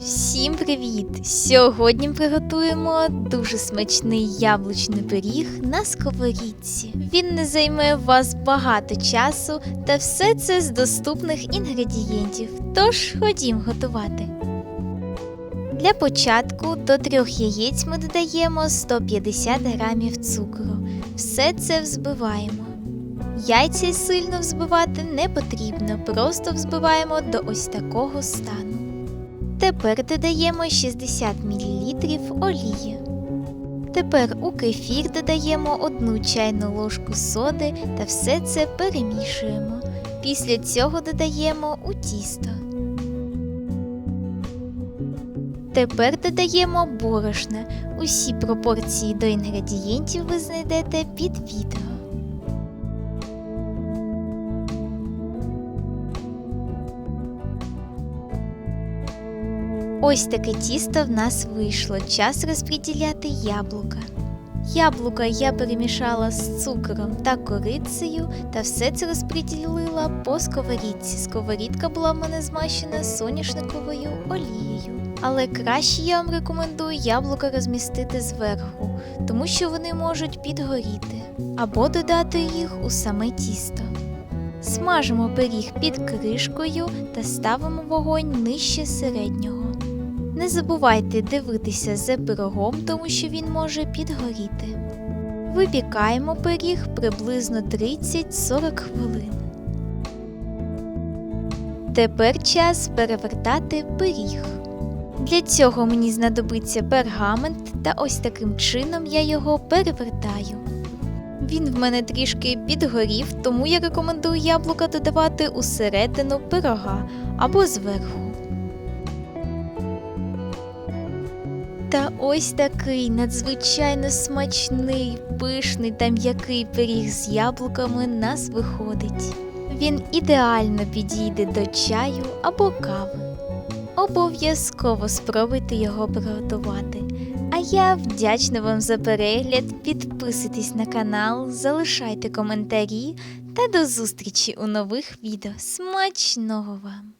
Всім привіт! Сьогодні приготуємо дуже смачний яблучний пиріг на сковорідці. Він не займе у вас багато часу, та все це з доступних інгредієнтів. Тож ходім готувати. Для початку до трьох яєць ми додаємо 150 грамів цукру. Все це взбиваємо. Яйця сильно взбивати не потрібно, просто взбиваємо до ось такого стану. Тепер додаємо 60 мл олії. Тепер у кефір додаємо 1 чайну ложку соди та все це перемішуємо. Після цього додаємо у тісто. Тепер додаємо борошна. Усі пропорції до інгредієнтів ви знайдете під відео. Ось таке тісто в нас вийшло. Час розподіляти яблука. Яблука я перемішала з цукром та корицею та все це розподілила по сковорідці. Сковорідка була в мене змащена соняшниковою олією. Але краще я вам рекомендую яблука розмістити зверху, тому що вони можуть підгоріти, або додати їх у саме тісто. Смажимо пиріг під кришкою та ставимо вогонь нижче середнього. Не забувайте дивитися за пирогом, тому що він може підгоріти. Випікаємо пиріг приблизно 30-40 хвилин. Тепер час перевертати пиріг. Для цього мені знадобиться пергамент, та ось таким чином я його перевертаю. Він в мене трішки підгорів, тому я рекомендую яблука додавати у середину пирога або зверху. Та ось такий надзвичайно смачний, пишний та м'який пиріг з яблуками нас виходить. Він ідеально підійде до чаю або кави. Обов'язково спробуйте його приготувати. А я вдячна вам за перегляд. Підписуйтесь на канал, залишайте коментарі та до зустрічі у нових відео. Смачного вам!